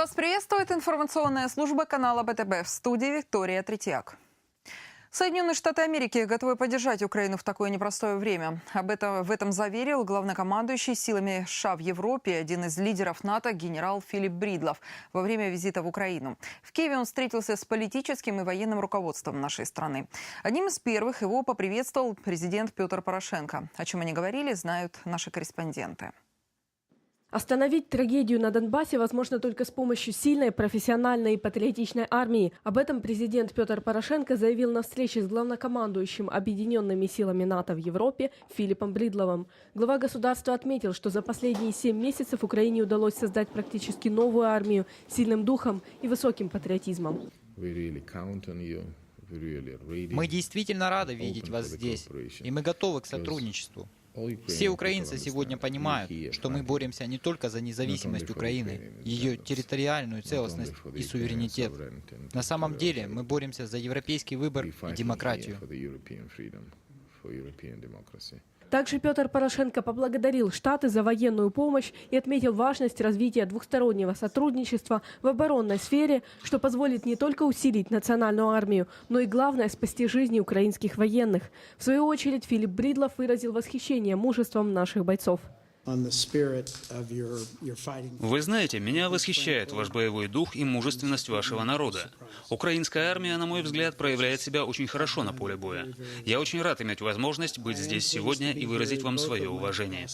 Вас приветствует информационная служба канала БТБ в студии Виктория Третьяк. Соединенные Штаты Америки готовы поддержать Украину в такое непростое время. Об этом, в этом заверил главнокомандующий силами США в Европе, один из лидеров НАТО, генерал Филипп Бридлов, во время визита в Украину. В Киеве он встретился с политическим и военным руководством нашей страны. Одним из первых его поприветствовал президент Петр Порошенко. О чем они говорили, знают наши корреспонденты. Остановить трагедию на Донбассе возможно только с помощью сильной, профессиональной и патриотичной армии. Об этом президент Петр Порошенко заявил на встрече с главнокомандующим Объединенными силами НАТО в Европе Филиппом Бридловым. Глава государства отметил, что за последние семь месяцев Украине удалось создать практически новую армию с сильным духом и высоким патриотизмом. Мы действительно рады видеть вас здесь, и мы готовы к сотрудничеству. Все украинцы сегодня понимают, что мы боремся не только за независимость Украины, ее территориальную целостность и суверенитет. На самом деле мы боремся за европейский выбор и демократию. Также Петр Порошенко поблагодарил Штаты за военную помощь и отметил важность развития двухстороннего сотрудничества в оборонной сфере, что позволит не только усилить национальную армию, но и, главное, спасти жизни украинских военных. В свою очередь Филипп Бридлов выразил восхищение мужеством наших бойцов. Вы знаете, меня восхищает ваш боевой дух и мужественность вашего народа. Украинская армия, на мой взгляд, проявляет себя очень хорошо на поле боя. Я очень рад иметь возможность быть здесь сегодня и выразить вам свое уважение.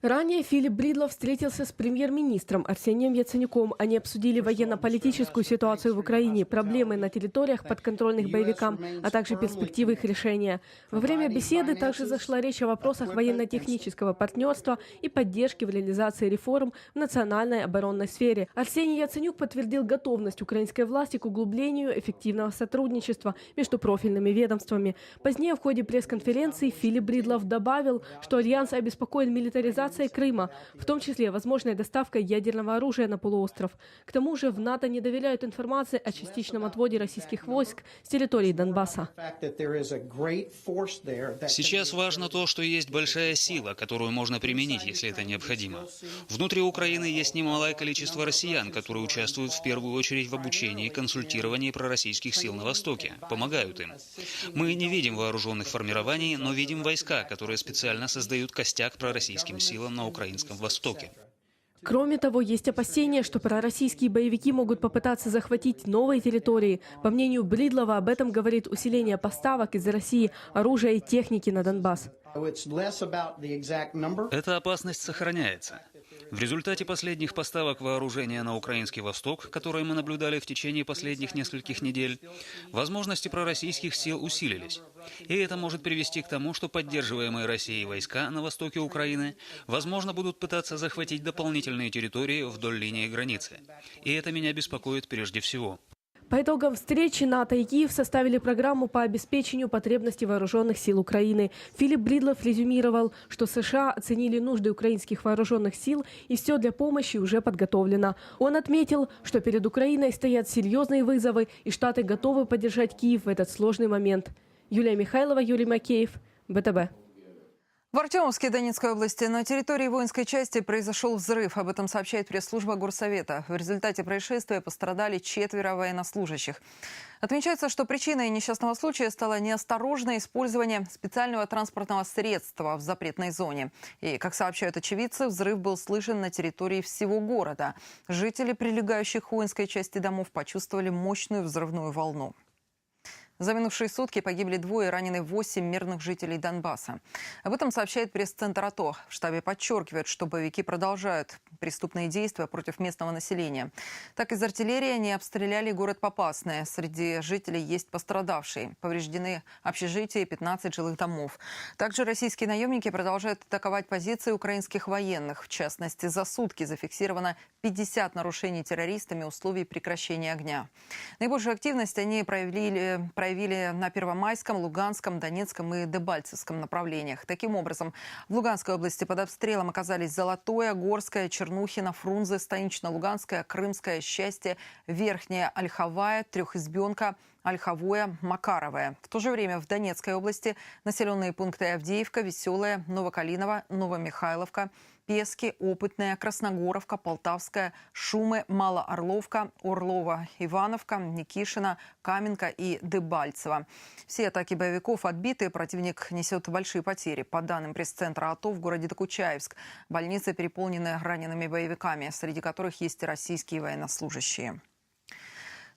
Ранее Филипп Бридлов встретился с премьер-министром Арсением Яценюком. Они обсудили военно-политическую ситуацию в Украине, проблемы на территориях, подконтрольных боевикам, а также перспективы их решения. Во время беседы также зашла речь о вопросах военно-технического партнерства и поддержки в реализации реформ в национальной оборонной сфере. Арсений Яценюк подтвердил готовность украинской власти к углублению эффективного сотрудничества между профильными ведомствами. Позднее в ходе пресс-конференции Филипп Бридлов добавил, что Альянс обеспокоен милитаризацией Крыма, в том числе возможной доставкой ядерного оружия на полуостров. К тому же в НАТО не доверяют информации о частичном отводе российских войск с территории Донбасса. Сейчас важно то, что есть большая сила, которую можно применить, если это необходимо. Внутри Украины есть немалое количество россиян, которые участвуют в первую очередь в обучении и консультировании пророссийских сил на Востоке, помогают им. Мы не видим вооруженных формирований, но видим войска, которые специально создают костяк пророссийским силам на украинском Востоке. Кроме того, есть опасения, что пророссийские боевики могут попытаться захватить новые территории. По мнению Бридлова, об этом говорит усиление поставок из России оружия и техники на Донбасс. Эта опасность сохраняется. В результате последних поставок вооружения на украинский восток, которые мы наблюдали в течение последних нескольких недель, возможности пророссийских сил усилились. И это может привести к тому, что поддерживаемые Россией войска на востоке Украины, возможно, будут пытаться захватить дополнительные территории вдоль линии границы. И это меня беспокоит прежде всего. По итогам встречи НАТО и Киев составили программу по обеспечению потребностей вооруженных сил Украины. Филипп Бридлов резюмировал, что США оценили нужды украинских вооруженных сил и все для помощи уже подготовлено. Он отметил, что перед Украиной стоят серьезные вызовы и Штаты готовы поддержать Киев в этот сложный момент. Юлия Михайлова, Юрий Макеев, ВТБ. В Артемовске Донецкой области на территории воинской части произошел взрыв. Об этом сообщает пресс-служба Горсовета. В результате происшествия пострадали четверо военнослужащих. Отмечается, что причиной несчастного случая стало неосторожное использование специального транспортного средства в запретной зоне. И, как сообщают очевидцы, взрыв был слышен на территории всего города. Жители прилегающих воинской части домов почувствовали мощную взрывную волну. За минувшие сутки погибли двое, ранены восемь мирных жителей Донбасса. Об этом сообщает пресс-центр АТО. В штабе подчеркивают, что боевики продолжают преступные действия против местного населения. Так из артиллерии они обстреляли город Попасное. Среди жителей есть пострадавшие. Повреждены общежития и 15 жилых домов. Также российские наемники продолжают атаковать позиции украинских военных. В частности, за сутки зафиксировано 50 нарушений террористами условий прекращения огня. Наибольшую активность они проявили, проявили на Первомайском, Луганском, Донецком и Дебальцевском направлениях. Таким образом, в Луганской области под обстрелом оказались Золотое, Горское, Чернухино, Фрунзе, Станично-Луганская, Крымское, Счастье, Верхняя Ольховая, Трехизбенка, Ольховое, Макаровое. В то же время в Донецкой области населенные пункты Авдеевка, Веселая, Новокалиново, Новомихайловка, Пески, Опытная, Красногоровка, Полтавская, Шумы, Малоорловка, Орлова, Ивановка, Никишина, Каменка и Дебальцево. Все атаки боевиков отбиты, противник несет большие потери. По данным пресс-центра АТО в городе Докучаевск, больницы переполнены ранеными боевиками, среди которых есть и российские военнослужащие.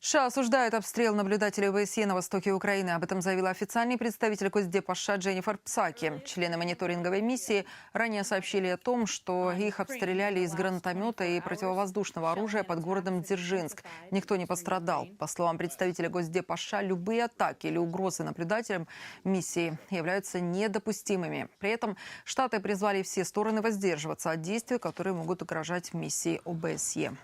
США осуждают обстрел наблюдателей ОБСЕ на востоке Украины. Об этом заявила официальный представитель Госдепаша Дженнифер Псаки. Члены мониторинговой миссии ранее сообщили о том, что их обстреляли из гранатомета и противовоздушного оружия под городом Дзержинск. Никто не пострадал. По словам представителя Госдепаша, любые атаки или угрозы наблюдателям миссии являются недопустимыми. При этом Штаты призвали все стороны воздерживаться от действий, которые могут угрожать миссии ОБСЕ.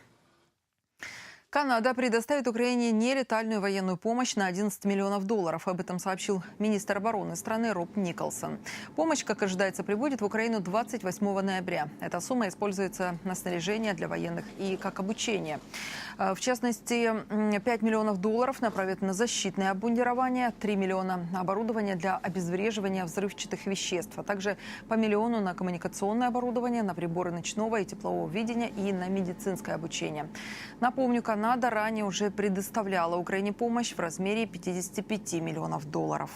Канада предоставит Украине нелетальную военную помощь на 11 миллионов долларов. Об этом сообщил министр обороны страны Роб Николсон. Помощь, как ожидается, прибудет в Украину 28 ноября. Эта сумма используется на снаряжение для военных и как обучение. Э, В частности, м, 5 миллионов долларов направят на защитное обмундирование, 3 миллиона на оборудование для обезвреживания взрывчатых веществ, а также по миллиону на коммуникационное оборудование, на приборы ночного и теплового видения и на медицинское обучение. Напомню, Канада ранее уже предоставляла Украине помощь в размере 55 миллионов долларов.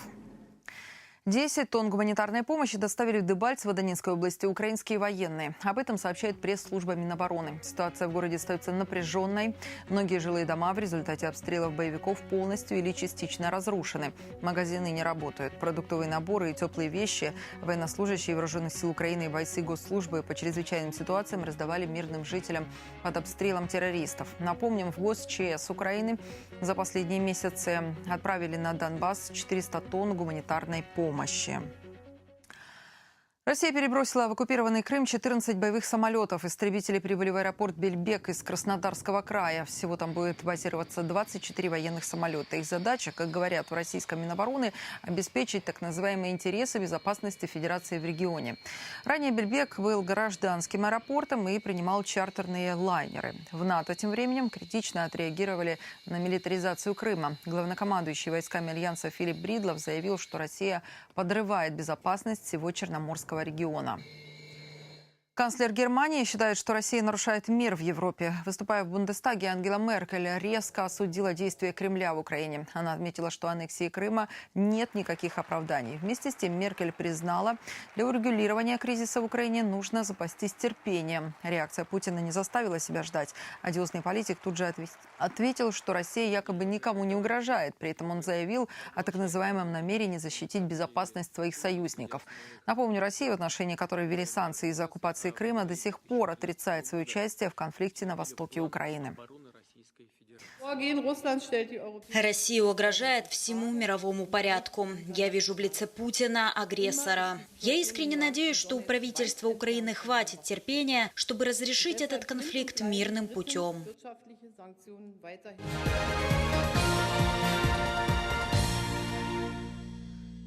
10 тонн гуманитарной помощи доставили в Дебальцево Донецкой области украинские военные. Об этом сообщает пресс-служба Минобороны. Ситуация в городе остается напряженной. Многие жилые дома в результате обстрелов боевиков полностью или частично разрушены. Магазины не работают. Продуктовые наборы и теплые вещи военнослужащие вооруженных сил Украины и бойцы госслужбы по чрезвычайным ситуациям раздавали мирным жителям под обстрелом террористов. Напомним, в ГОС ЧС Украины за последние месяцы отправили на Донбасс 400 тонн гуманитарной помощи помощи. Россия перебросила в оккупированный Крым 14 боевых самолетов. Истребители прибыли в аэропорт Бельбек из Краснодарского края. Всего там будет базироваться 24 военных самолета. Их задача, как говорят в российском Минобороны, обеспечить так называемые интересы безопасности Федерации в регионе. Ранее Бельбек был гражданским аэропортом и принимал чартерные лайнеры. В НАТО тем временем критично отреагировали на милитаризацию Крыма. Главнокомандующий войсками Альянса Филипп Бридлов заявил, что Россия подрывает безопасность всего Черноморского региона. Канцлер Германии считает, что Россия нарушает мир в Европе. Выступая в Бундестаге, Ангела Меркель резко осудила действия Кремля в Украине. Она отметила, что аннексии Крыма нет никаких оправданий. Вместе с тем Меркель признала, для урегулирования кризиса в Украине нужно запастись терпением. Реакция Путина не заставила себя ждать. Одиозный политик тут же отве- ответил, что Россия якобы никому не угрожает. При этом он заявил о так называемом намерении защитить безопасность своих союзников. Напомню, Россия, в отношении которой ввели санкции из-за оккупации Крыма, до сих пор отрицает свое участие в конфликте на востоке Украины. Россия угрожает всему мировому порядку. Я вижу в лице Путина агрессора. Я искренне надеюсь, что у правительства Украины хватит терпения, чтобы разрешить этот конфликт мирным путем.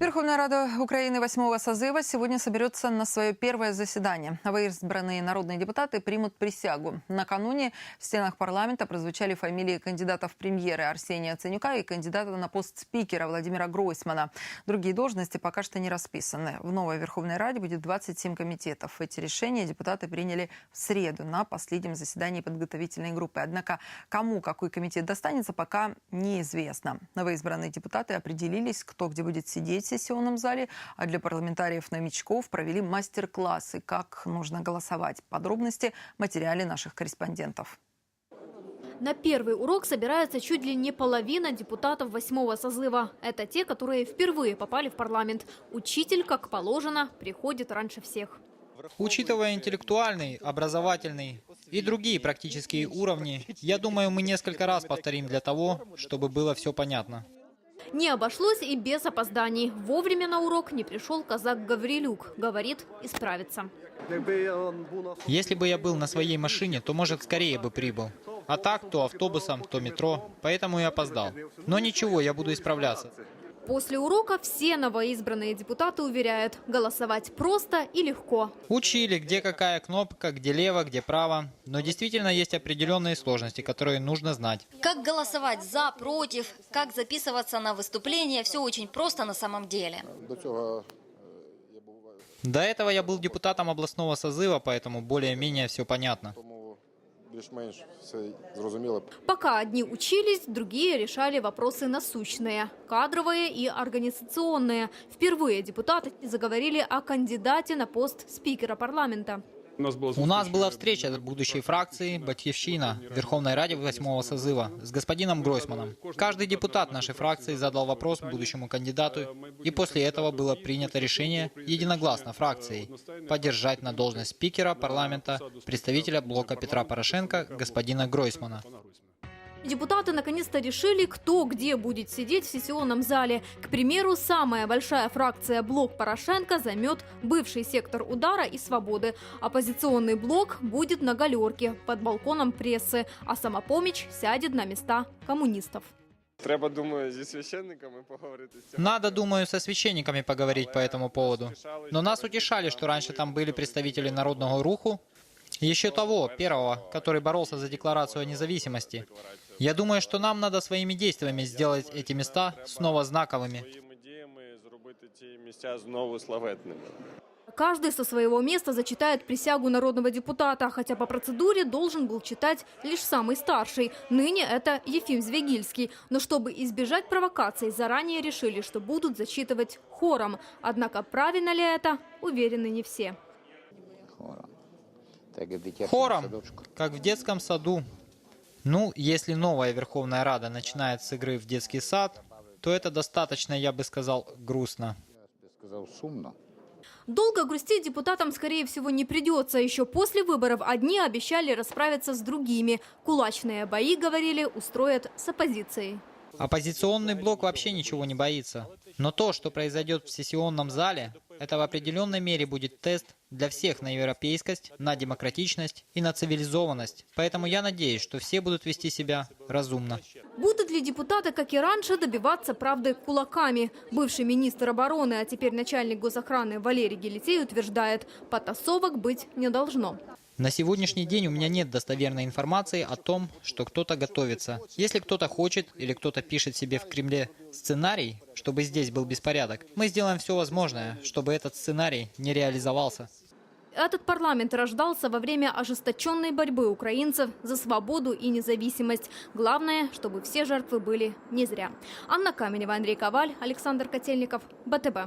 Верховная Рада Украины восьмого созыва сегодня соберется на свое первое заседание. Новоизбранные народные депутаты примут присягу. Накануне в стенах парламента прозвучали фамилии кандидатов в премьеры Арсения Ценюка и кандидата на пост спикера Владимира Гройсмана. Другие должности пока что не расписаны. В новой Верховной Раде будет 27 комитетов. Эти решения депутаты приняли в среду на последнем заседании подготовительной группы. Однако кому какой комитет достанется, пока неизвестно. Новоизбранные депутаты определились, кто где будет сидеть сессионном зале, а для парламентариев-новичков провели мастер-классы, как нужно голосовать. Подробности в материале наших корреспондентов. На первый урок собирается чуть ли не половина депутатов восьмого созыва. Это те, которые впервые попали в парламент. Учитель, как положено, приходит раньше всех. Учитывая интеллектуальный, образовательный и другие практические уровни, я думаю, мы несколько раз повторим для того, чтобы было все понятно. Не обошлось и без опозданий. Вовремя на урок не пришел казак Гаврилюк. Говорит, исправится. Если бы я был на своей машине, то, может, скорее бы прибыл. А так, то автобусом, то метро, поэтому и опоздал. Но ничего, я буду исправляться. После урока все новоизбранные депутаты уверяют, голосовать просто и легко. Учили, где какая кнопка, где лево, где право. Но действительно есть определенные сложности, которые нужно знать. Как голосовать за, против, как записываться на выступление, все очень просто на самом деле. До этого я был депутатом областного созыва, поэтому более-менее все понятно. Більш-менш все зрозуміло. Пока одни учились, другие решали вопросы насущные, кадровые и организационные. Впервые депутаты заговорили о кандидате на пост спикера парламента. У нас была встреча будущей фракции «Батьевщина» в Верховной Раде восьмого созыва с господином Гройсманом. Каждый депутат нашей фракции задал вопрос будущему кандидату, и после этого было принято решение единогласно фракцией поддержать на должность спикера парламента представителя блока Петра Порошенко господина Гройсмана. Депутаты наконец-то решили, кто где будет сидеть в сессионном зале. К примеру, самая большая фракция «Блок Порошенко» займет бывший сектор удара и свободы. Оппозиционный блок будет на галерке под балконом прессы, а самопомощь сядет на места коммунистов. Треба, думаю, зі священниками поговорити. Надо, думаю, со священниками поговорить по этому поводу. Но нас утешали, что раньше там были представители Народного руху, еще того, первого, который боролся за декларацию о независимости. Я думаю, что нам надо своими действиями сделать эти места снова знаковыми. Своїми діями зробити ці місця знову славетними. Каждый со своего места зачитает присягу народного депутата, хотя по процедуре должен был читать лишь самый старший. Ныне это Ефим Звегильский. Но чтобы избежать провокаций, заранее решили, что будут зачитывать хором. Однако правильно ли это, уверены не все. Хором, как в детском саду. Ну, если новая Верховная Рада начинает с игры в детский сад, то это достаточно, я бы сказал, грустно. Долго грустить депутатам, скорее всего, не придется. Еще после выборов одни обещали расправиться с другими. Кулачные бои, говорили, устроят с оппозицией. Оппозиционный блок вообще ничего не боится. Но то, что произойдет в сессионном зале, это в определенной мере будет тест для всех на европейскость, на демократичность и на цивилизованность. Поэтому я надеюсь, что все будут вести себя разумно. Будут ли депутаты, как и раньше, добиваться правды кулаками? Бывший министр обороны, а теперь начальник госохраны Валерий Гелетей утверждает, потасовок быть не должно. На сегодняшний день у меня нет достоверной информации о том, что кто-то готовится. Если кто-то хочет или кто-то пишет себе в Кремле сценарий, чтобы здесь был беспорядок, мы сделаем все возможное, чтобы этот сценарий не реализовался. Этот парламент рождался во время ожесточенной борьбы украинцев за свободу и независимость. Главное, чтобы все жертвы были не зря. Анна Каменева, Андрей Коваль, Александр Котельников, БТБ.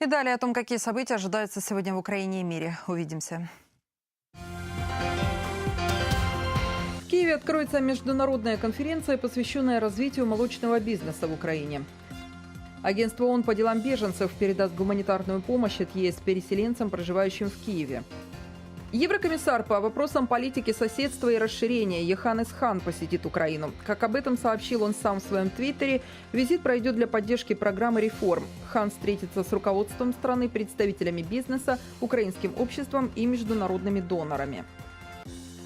И далее о том, какие события ожидаются сегодня в Украине и мире. Увидимся. Откроется международная конференция, посвященная развитию молочного бизнеса в Украине. Агентство ООН по делам беженцев передаст гуманитарную помощь от ЕС переселенцам, проживающим в Киеве. Еврокомиссар по вопросам политики соседства и расширения Йоханнес Хан посетит Украину. Как об этом сообщил он сам в своем твиттере, визит пройдет для поддержки программы реформ. Хан встретится с руководством страны, представителями бизнеса, украинским обществом и международными донорами.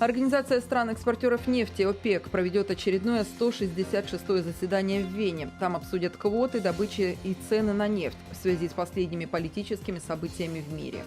Организация стран-экспортеров нефти ОПЕК проведет очередное 166-е заседание в Вене. Там обсудят квоты, добычи и цены на нефть в связи с последними политическими событиями в мире.